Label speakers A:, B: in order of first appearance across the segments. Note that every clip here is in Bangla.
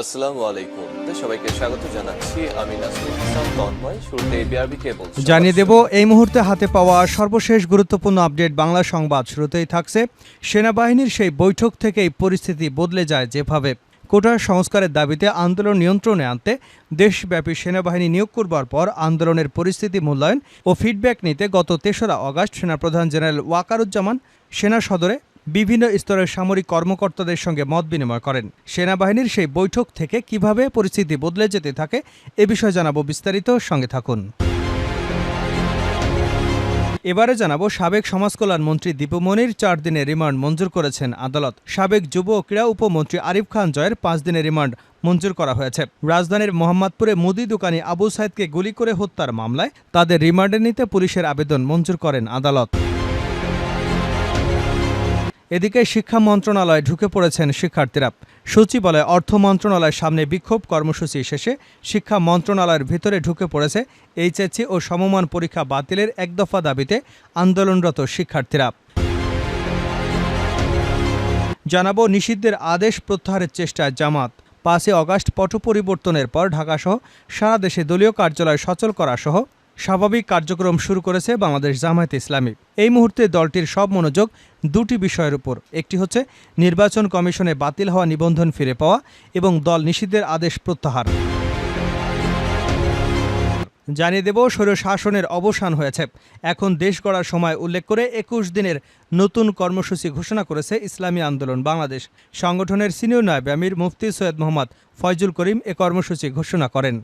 A: আসসালামু আলাইকুম। সবাইকে স্বাগত জানাচ্ছি।
B: জানিয়ে দেব, এই মুহূর্তে হাতে পাওয়া সর্বশেষ গুরুত্বপূর্ণ আপডেট বাংলা সংবাদ শুরুতেই থাকছে। সেনাবাহিনীর সেই বৈঠক থেকেই পরিস্থিতি বদলে যায় যেভাবে। কোটার সংস্কারের দাবিতে আন্দোলন নিয়ন্ত্রণে আনতে দেশব্যাপী সেনাবাহিনী নিয়োগ করবার পর আন্দোলনের পরিস্থিতি মূল্যায়ন ও ফিডব্যাক নিতে গত তেসরা অগাস্ট সেনাপ্রধান জেনারেল ওয়াকারুজ্জামান সেনা সদরে বিভিন্ন স্তরের সামরিক কর্মকর্তাদের সঙ্গে মত বিনিময় করেন। সেনাবাহিনীর সেই বৈঠক থেকে কীভাবে পরিস্থিতি বদলে যেতে থাকে, এ বিষয়ে জানাব বিস্তারিত। সঙ্গে থাকুন। এবারে জানাব, সাবেক সমাজ কল্যাণ মন্ত্রী দীপুমনির চার দিনের রিমান্ড মঞ্জুর করেছেন আদালত। সাবেক যুব ও ক্রীড়া উপমন্ত্রী আরিফ খান জয়ের পাঁচ দিনের রিমান্ড মঞ্জুর করা হয়েছে। রাজধানীর মোহাম্মদপুরে মুদি দোকানি আবু সাইদকে গুলি করে হত্যার মামলায় তাদের রিমান্ডে নিতে পুলিশের আবেদন মঞ্জুর করেন আদালত। এদিকে শিক্ষা মন্ত্রণালয়ে ঢুকে পড়েছেন শিক্ষার্থীরা। সচিবালয় অর্থ মন্ত্রণালয়ের সামনে বিক্ষোভ কর্মসূচি শেষে শিক্ষা মন্ত্রণালয়ের ভিতরে ঢুকে পড়েছে এইচএসসি ও সমমান পরীক্ষা বাতিলের এক দফা দাবিতে আন্দোলনরত শিক্ষার্থীরা। জানাব নিষিদ্ধের আদেশ প্রত্যাহারের চেষ্টায় জামাত। পাঁচই অগাস্ট পট পরিবর্তনের পর ঢাকাসহ সারা দেশে দলীয় কার্যালয় সচল করা সহ স্বাভাবিক কার্যক্রম শুরু করেছে বাংলাদেশ জামায়াতে ইসলামী। এই মুহূর্তে দলটির সব মনোযোগ দুটি বিষয়ের উপর। একটি হচ্ছে, নির্বাচন কমিশনে বাতিল হওয়া নিবন্ধন ফিরে পাওয়া এবং দল নিষিদ্ধের আদেশ প্রত্যাহার। জানিয়ে দেব শাসনের অবসান হয়েছে। এখন দেশ গড়ার সময় উল্লেখ করে একুশ দিনের নতুন কর্মসূচি ঘোষণা করেছে ইসলামী আন্দোলন বাংলাদেশ। সংগঠনের সিনিয়র নায়ব আমির মুফতি সৈয়দ মোহাম্মদ ফয়জুল করিম এ কর্মসূচি ঘোষণা করেন।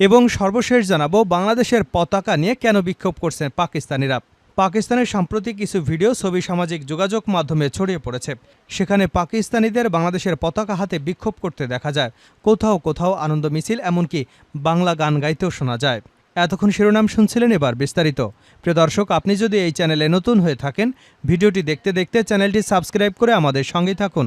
B: এবং সর্বশেষ জানাব বাংলাদেশের পতাকা নিয়ে কেন বিক্ষোভ করছেন পাকিস্তানিরা। পাকিস্তানের সাম্প্রতিক কিছু ভিডিও ছবি সামাজিক যোগাযোগ মাধ্যমে ছড়িয়ে পড়েছে। সেখানে পাকিস্তানিদের বাংলাদেশের পতাকা হাতে বিক্ষোভ করতে দেখা যায়। কোথাও কোথাও আনন্দ মিছিল, এমনকি বাংলা গান গাইতেও শোনা যায়। এতক্ষণ শিরোনাম শুনছিলেন এবার বিস্তারিত। প্রিয় দর্শক, আপনি যদি এই চ্যানেলে নতুন হয়ে থাকেন, ভিডিওটি দেখতে দেখতে চ্যানেলটি সাবস্ক্রাইব করে আমাদের সঙ্গেই থাকুন।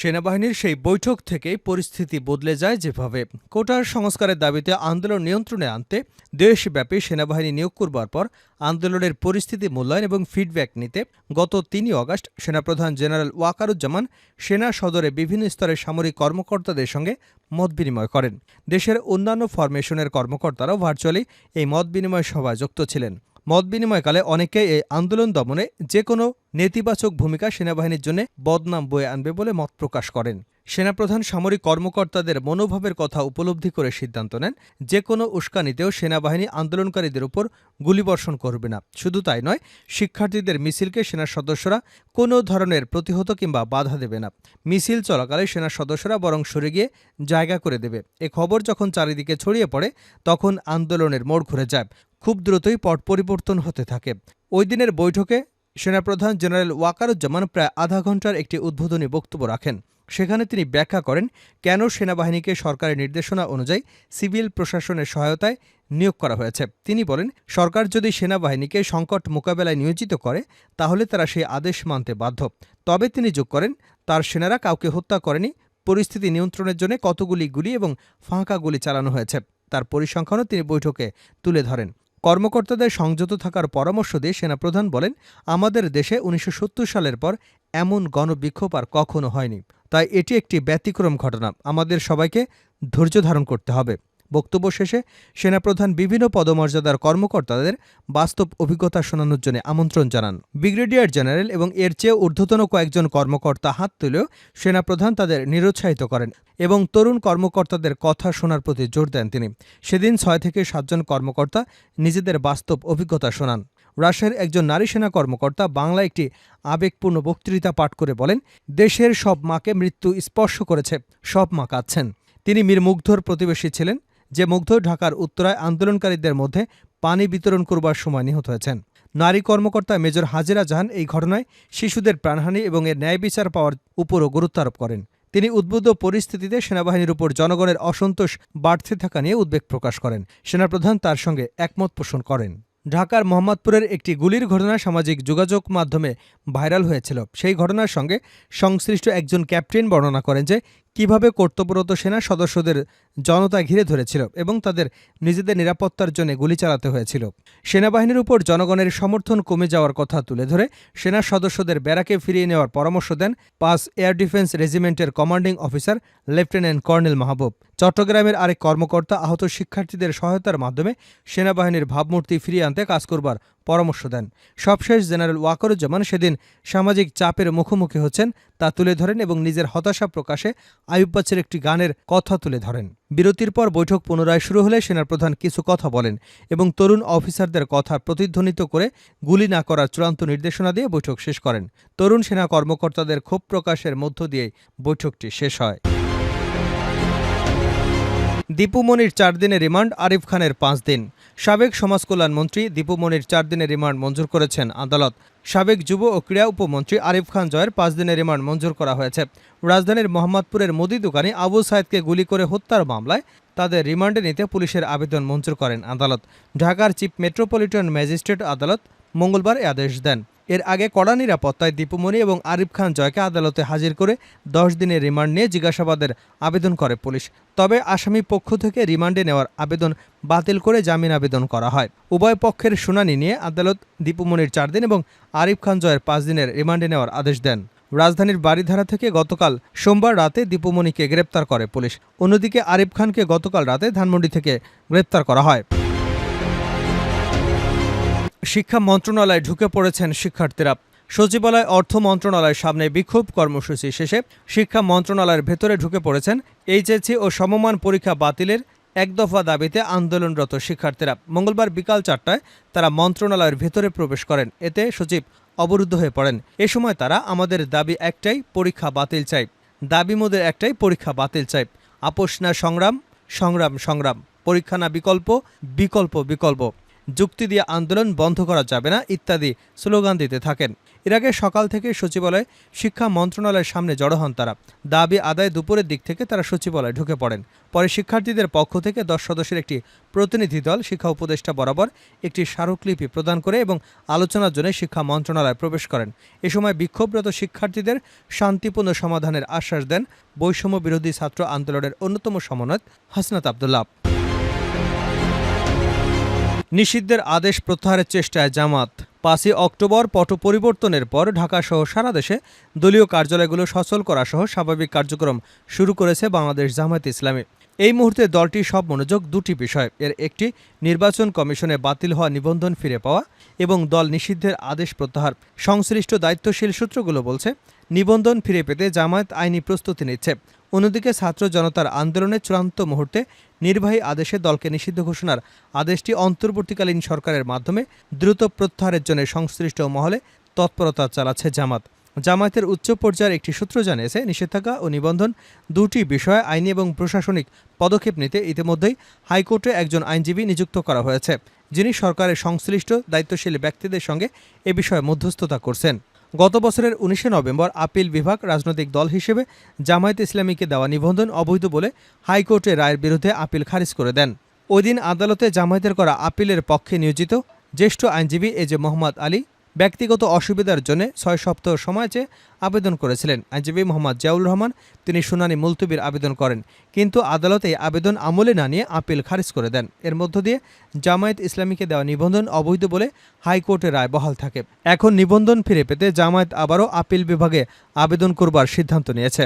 B: সেনাবাহিনীর সেই বৈঠক থেকেই পরিস্থিতি বদলে যায় যেভাবে। কোটার সংস্কারের দাবিতে আন্দোলন নিয়ন্ত্রণে আনতে দেশব্যাপী সেনাবাহিনী নিয়োগ করবার পর আন্দোলনের পরিস্থিতি মূল্যায়ন এবং ফিডব্যাক নিতে গত তিনই অগাস্ট সেনাপ্রধান জেনারেল ওয়াকারুজ্জামান সেনা সদরে বিভিন্ন স্তরের সামরিক কর্মকর্তাদের সঙ্গে মত বিনিময় করেন। দেশের অন্যান্য ফরমেশনের কর্মকর্তারাও ভার্চুয়ালি এই মত বিনিময় সভায় যুক্ত ছিলেন। মত বিনিময়কালে অনেকেই এই আন্দোলন দমনে যে কোনো নেতিবাচক ভূমিকা সেনাবাহিনীর জন্য বদনাম বয়ে আনবে বলে মত প্রকাশ করেন। সেনাপ্রধান সামরিক কর্মকর্তাদের মনোভাবের কথা উপলব্ধি করে সিদ্ধান্ত নেন যে কোনো উস্কানিতেও সেনাবাহিনী আন্দোলনকারীদের উপর গুলিবর্ষণ করবে না। শুধু তাই নয়, শিক্ষার্থীদের মিছিলকে সেনা সদস্যরা কোনো ধরনের প্রতিহত কিংবা বাধা দেবে না। মিছিল চলাকালে সেনা সদস্যরা বরং সরে গিয়ে জায়গা করে দেবে। এ খবর যখন চারিদিকে ছড়িয়ে পড়ে, তখন আন্দোলনের মোড় ঘুরে যায়। খুব দ্রুতই পট পরিবর্তন হতে থাকে। ওই দিনের বৈঠকে সেনাপ্রধান জেনারেল ওয়াকারুজ্জামান প্রায় আধা ঘণ্টার একটি উদ্বোধনী বক্তব্য রাখেন। সেখানে তিনি ব্যাখ্যা করেন, কেন সেনাবাহিনীকে সরকারের নির্দেশনা অনুযায়ী সিভিল প্রশাসনের সহায়তায় নিয়োগ করা হয়েছে। তিনি বলেন, সরকার যদি সেনাবাহিনীকে সংকট মোকাবেলায় নিয়োজিত করে, তাহলে তারা সেই আদেশ মানতে বাধ্য। তবে তিনি যোগ করেন, তার সেনারা কাউকে হত্যা করেনি, পরিস্থিতি নিয়ন্ত্রণের জন্য কতগুলি গুলি এবং ফাঁকা গুলি চালানো হয়েছে। তার পরিসংখ্যানও তিনি বৈঠকে তুলে ধরেন। কর্মকর্তাদের সংযত থাকার পরামর্শ দিয়ে সেনাপ্রধান বলেন, আমাদের দেশে উনিশশো সত্তর সালের পর এমন গণবিক্ষোভ আর কখনো হয়নি। তাই এটি একটি ব্যতিক্রম ঘটনা। আমাদের সবাইকে ধৈর্য ধারণ করতে হবে। বক্তব্য শেষে সেনাপ্রধান বিভিন্ন পদমর্যাদার কর্মকর্তাদের বাস্তব অভিজ্ঞতা শোনানোর জন্য আমন্ত্রণ জানান। ব্রিগেডিয়ার জেনারেল এবং এর চেয়ে ঊর্ধ্বতন কয়েকজন কর্মকর্তা হাত তুলেও সেনাপ্রধান তাদের নিরুৎসাহিত করেন এবং তরুণ কর্মকর্তাদের কথা শোনার প্রতি জোর দেন তিনি। সেদিন ছয় থেকে সাতজন কর্মকর্তা নিজেদের বাস্তব অভিজ্ঞতা শোনান। রাশিয়ার একজন নারী সেনা কর্মকর্তা বাংলা একটি আবেগপূর্ণ বক্তৃতা পাঠ করে বলেন, দেশের সব মাকে মৃত্যু স্পর্শ করেছে, সব মা কাঁদছেন। তিনি মীর মুগ্ধর প্রতিবেশী ছিলেন। যে মুগ্ধ ঢাকার উত্তরায় আন্দোলনকারীদের মধ্যে পানি বিতরণ করবার সময় নিহত হয়েছেন। নারী কর্মকর্তা মেজর হাজেরা জাহান এই ঘটনায় শিশুদের প্রাণহানি এবং এর ন্যায় বিচার পাওয়ার উপরও গুরুত্ব আরোপ করেন। তিনি উদ্বুদ্ধ পরিস্থিতিতে সেনাবাহিনীর উপর জনগণের অসন্তোষ বাড়তে থাকা নিয়ে উদ্বেগ প্রকাশ করেন। সেনাপ্রধান তার সঙ্গে একমত পোষণ করেন। ঢাকার মোহাম্মদপুরের একটি গুলির ঘটনা সামাজিক যোগাযোগ মাধ্যমে ভাইরাল হয়েছিল। সেই ঘটনার সঙ্গে সংশ্লিষ্ট একজন ক্যাপ্টেন বর্ণনা করেন যে কীভাবে কর্তব্যরত সেনা সদস্যদের জনতা ঘিরে ধরেছিল এবং তাদের নিজেদের নিরাপত্তার জন্য গুলি চালাতে হয়েছিল। সেনাবাহিনীর উপর জনগণের সমর্থন কমে যাওয়ার কথা তুলে ধরে সেনা সদস্যদের ব্যারাকে ফিরিয়ে নেওয়ার পরামর্শ দেন পাঁচ air defence রেজিমেন্টের commanding officer, lieutenant colonel Mahbub. চট্টগ্রামের আরেক কর্মকর্তা আহত শিক্ষার্থীদের সহায়তার মাধ্যমে সেনাবাহিনীর ভাবমূর্তি ফিরিয়ে আনতে কাজ করবার পরামর্শ দেন। সবশেষ জেনারেল ওয়াকরুজ্জামান সেদিন সামাজিক চাপের মুখোমুখি হচ্ছেন তা তুলে ধরেন এবং নিজের হতাশা প্রকাশে আয়ুব একটি গানের কথা তুলে ধরেন। বিরতির পর বৈঠক পুনরায় শুরু হলে সেনাপ্রধান কিছু কথা বলেন এবং তরুণ অফিসারদের কথা প্রতিধ্বনিত করে গুলি না করার চূড়ান্ত নির্দেশনা দিয়ে বৈঠক শেষ করেন। তরুণ সেনা কর্মকর্তাদের ক্ষোভ প্রকাশের মধ্য দিয়ে বৈঠকটি শেষ হয়। দীপুমণির চার দিনের রিমান্ড, আরিফ খানের পাঁচ দিন। সাবেক সমাজ কল্যাণ মন্ত্রী দীপুমণির চার দিনের রিমান্ড মঞ্জুর করেছেন আদালত। সাবেক যুব ও ক্রীড়া উপমন্ত্রী আরিফ খান জয়ের পাঁচ দিনের রিমান্ড মঞ্জুর করা হয়েছে। রাজধানীর মোহাম্মদপুরের মুদি দোকানে আবু সাইদকে গুলি করে হত্যার মামলায় তাদের রিমান্ডে নিতে পুলিশের আবেদন মঞ্জুর করেন আদালত। ঢাকার চিফ মেট্রোপলিটন ম্যাজিস্ট্রেট আদালত মঙ্গলবার এ আদেশ দেন। এর আগে কড়া নিরাপত্তায় দীপুমণি এবং আরিফ খান জয়কে আদালতে হাজির করে দশ দিনের রিমান্ড নিয়ে জিজ্ঞাসাবাদের আবেদন করে পুলিশ। তবে আসামি পক্ষ থেকে রিমান্ডে নেওয়ার আবেদন বাতিল করে জামিন আবেদন করা হয়। উভয় পক্ষের শুনানি নিয়ে আদালত দীপুমণির চার দিন এবং আরিফ খান জয়ের পাঁচ দিনের রিমান্ডে নেওয়ার আদেশ দেন। রাজধানীর বাড়িধারা থেকে গতকাল সোমবার রাতে দীপুমণিকে গ্রেপ্তার করে পুলিশ। অন্যদিকে আরিফ খানকে গতকাল রাতে ধানমন্ডি থেকে গ্রেপ্তার করা হয়। শিক্ষা মন্ত্রণালয়ে ঢুকে পড়েছেন শিক্ষার্থীরা। সচিবালয় অর্থ মন্ত্রণালয়ের সামনে বিক্ষোভ কর্মসূচি শেষে শিক্ষা মন্ত্রণালয়ের ভেতরে ঢুকে পড়েছেন এইচএসসি ও সমমান পরীক্ষা বাতিলের এক দফা দাবিতে আন্দোলনরত শিক্ষার্থীরা। মঙ্গলবার বিকাল চারটায় তারা মন্ত্রণালয়ের ভেতরে প্রবেশ করেন। এতে সচিব অবরুদ্ধ হয়ে পড়েন। এ সময় তারা আমাদের দাবি একটাই, পরীক্ষা বাতিল চাই। দাবি মোদের একটাই, পরীক্ষা বাতিল চাই। আপোষ না সংগ্রাম সংগ্রাম সংগ্রাম। পরীক্ষা না বিকল্প বিকল্প বিকল্প। যুক্তি দিয়ে আন্দোলন বন্ধ করা যাবে না ইত্যাদি স্লোগান দিতে থাকেন। এর আগে সকাল থেকে সচিবালয়ে শিক্ষা মন্ত্রণালয়ের সামনে জড়ো হন তারা। দাবি আদায় দুপুরের দিক থেকে তারা সচিবালয়ে ঢুকে পড়েন। পরে শিক্ষার্থীদের পক্ষ থেকে দশ সদস্যের একটি প্রতিনিধি দল, শিক্ষা উপদেষ্টা বরাবর একটি স্মারকলিপি প্রদান করে এবং আলোচনার জন্য শিক্ষা মন্ত্রণালয়ে প্রবেশ করেন। এ সময় বিক্ষোভরত শিক্ষার্থীদের শান্তিপূর্ণ সমাধানের আশ্বাস দেন বৈষম্য বিরোধী ছাত্র আন্দোলনের অন্যতম সমন্বয়ক হাসনাত আবদুল্লাহ। নিষিদ্ধের আদেশ প্রত্যাহারের চেষ্টায় জামাত। পাঁচই অক্টোবর পট পরিবর্তনের পর ঢাকাসহ সারা দেশে দলীয় কার্যালয়গুলো সচল করা সহ স্বাভাবিক কার্যক্রম শুরু করেছে বাংলাদেশ জামায়াত ইসলামী। এই মুহূর্তে দলটির সব মনোযোগ দুটি বিষয়, এর একটি, নির্বাচন কমিশনে বাতিল হওয়া নিবন্ধন ফিরে পাওয়া এবং দল নিষিদ্ধের আদেশ প্রত্যাহার। সংশ্লিষ্ট দায়িত্বশীল সূত্রগুলো বলছে, নিবন্ধন ফিরে পেতে জামায়াত আইনি প্রস্তুতি নিচ্ছে। অন্যদিকে ছাত্র জনতার আন্দোলনের চূড়ান্ত মুহূর্তে নির্বাহী আদেশে দলকে নিষিদ্ধ ঘোষণার আদেশটি অন্তর্বর্তীকালীন সরকারের মাধ্যমে দ্রুত প্রত্যাহারের জন্য সংশ্লিষ্ট মহলে তৎপরতা চালাচ্ছে জামাত। জামায়াতের উচ্চ পর্যায়ের একটি সূত্র জানিয়েছে, নিষেধাজ্ঞা ও নিবন্ধন দুটি বিষয়ে আইনি এবং প্রশাসনিক পদক্ষেপ নিতে ইতিমধ্যেই হাইকোর্টে একজন আইনজীবী নিযুক্ত করা হয়েছে, যিনি সরকারের সংশ্লিষ্ট দায়িত্বশীল ব্যক্তিদের সঙ্গে এ বিষয়ে মধ্যস্থতা করছেন। গত বছরের উনিশে নভেম্বর আপিল বিভাগ রাজনৈতিক দল হিসেবে জামায়াত ইসলামীকে দেওয়া নিবন্ধন অবৈধ বলে হাইকোর্টে রায়ের বিরুদ্ধে আপিল খারিজ করে দেন। ওই দিন আদালতে জামায়াতের করা আপিলের পক্ষে নিয়োজিত জ্যেষ্ঠ আইনজীবী এ জে মোহাম্মদ আলী ব্যক্তিগত অসুবিধার জন্য ছয় সপ্তাহ সময় চেয়ে আবেদন করেছিলেন। আইনজীবী মোহাম্মদ জিয়াউল রহমান, তিনি শুনানি মুলতবির আবেদন করেন, কিন্তু আদালত আবেদন আমলে না নিয়ে আপিল খারিজ করে দেন। এর মধ্য দিয়ে জামায়াত ইসলামীকে দেওয়া নিবন্ধন অবৈধ বলে হাইকোর্টের রায় বহাল থাকে। এখন নিবন্ধন ফিরে পেতে জামায়াত আবারও আপিল বিভাগে আবেদন করবার সিদ্ধান্ত নিয়েছে।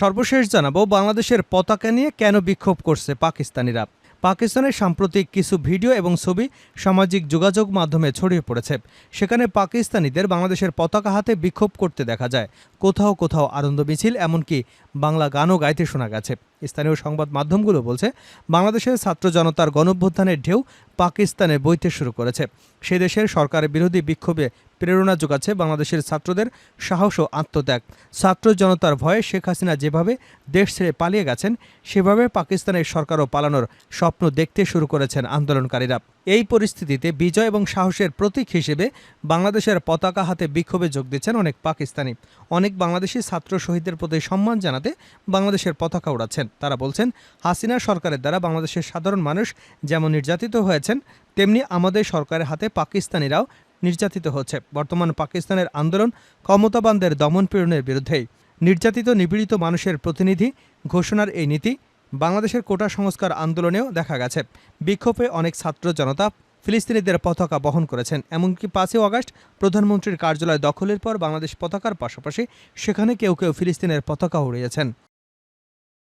B: সর্বশেষ জানাব, বাংলাদেশের পতাকা নিয়ে কেন বিক্ষোভ করছে পাকিস্তানিরা? পাকিস্তানের সাম্প্রতিক কিছু ভিডিও এবং ছবি সামাজিক যোগাযোগ মাধ্যমে ছড়িয়ে পড়েছে। সেখানে পাকিস্তানিদের বাংলাদেশের পতাকা হাতে বিক্ষোভ করতে দেখা যায়। কোথাও কোথাও আনন্দ মিছিল, এমনকি বাংলা গানও গাইতে শোনা গেছে। স্থানীয় সংবাদ মাধ্যমগুলো বলছে, বাংলাদেশের ছাত্র জনতার গণভ্যুত্থানের ঢেউ পাকিস্তানে বইতে শুরু করেছে। সে দেশের সরকারের বিরোধী বিক্ষোভে প্রেরণা যোগাচ্ছে বাংলাদেশের ছাত্রদের সাহস ও আত্মত্যাগ। ছাত্র জনতার ভয়ে শেখ হাসিনা যেভাবে দেশ ছেড়ে পালিয়ে গেছেন, সেভাবে পাকিস্তানের সরকারও পালানোর স্বপ্ন দেখতে শুরু করেছেন আন্দোলনকারীরা। এই পরিস্থিতিতে বিজয় এবং সাহসের প্রতীক হিসেবে বাংলাদেশের পতাকা হাতে বিক্ষোভে যোগ দিচ্ছেন অনেক পাকিস্তানি। অনেক বাংলাদেশি ছাত্র শহীদদের প্রতি সম্মান জানাতে বাংলাদেশের পতাকা উড়াচ্ছেন। তারা বলছেন, হাসিনা সরকারের দ্বারা বাংলাদেশের সাধারণ মানুষ যেমন নির্যাতিত হয়েছেন, তেমনি আমাদের সরকারের হাতে পাকিস্তানিরাও নির্যাতিত হচ্ছে। বর্তমান পাকিস্তানের আন্দোলন ক্ষমতাবানদের দমন পীড়নের বিরুদ্ধেই। নির্যাতিত নিপীড়িত মানুষের প্রতিনিধি ঘোষণার এই নীতি বাংলাদেশের কোটা সংস্কার আন্দোলনেও দেখা গেছে। বিক্ষোভে অনেক ছাত্র জনতা ফিলিস্তিনিদের পতাকা বহন করেছেন। এমনকি পাঁচই আগস্ট প্রধানমন্ত্রীর কার্যালয় দখলের পর বাংলাদেশ পতাকার পাশাপাশি সেখানে কেউ কেউ ফিলিস্তিনের পতাকা উড়িয়েছেন।